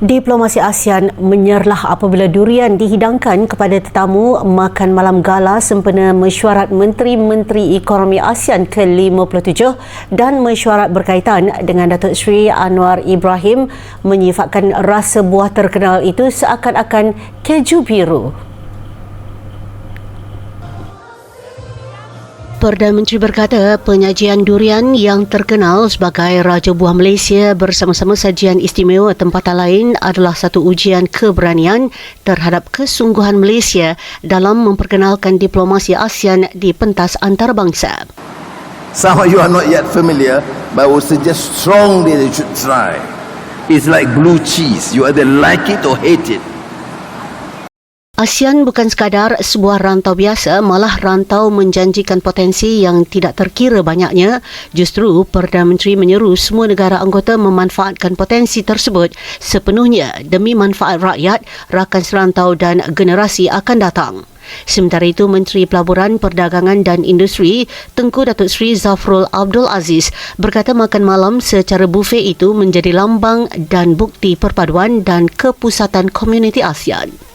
Diplomasi ASEAN menyerlah apabila durian dihidangkan kepada tetamu makan malam gala sempena mesyuarat Menteri-Menteri Ekonomi ASEAN ke-57 dan mesyuarat berkaitan dengan Datuk Seri Anwar Ibrahim menyifatkan rasa buah terkenal itu seakan-akan keju biru. Perdana Menteri berkata penyajian durian yang terkenal sebagai Raja Buah Malaysia bersama-sama sajian istimewa tempatan lain adalah satu ujian keberanian terhadap kesungguhan Malaysia dalam memperkenalkan diplomasi ASEAN di pentas antarabangsa. Some of you are not yet familiar, but I would suggest strongly that you should try. It's like blue cheese. You either like it or hate it. ASEAN bukan sekadar sebuah rantau biasa, malah rantau menjanjikan potensi yang tidak terkira banyaknya. Justru, Perdana Menteri menyeru semua negara anggota memanfaatkan potensi tersebut sepenuhnya demi manfaat rakyat, rakan serantau dan generasi akan datang. Sementara itu, Menteri Pelaburan, Perdagangan dan Industri Tengku Datuk Seri Zafrul Abdul Aziz berkata makan malam secara bufet itu menjadi lambang dan bukti perpaduan dan kepusatan komuniti ASEAN.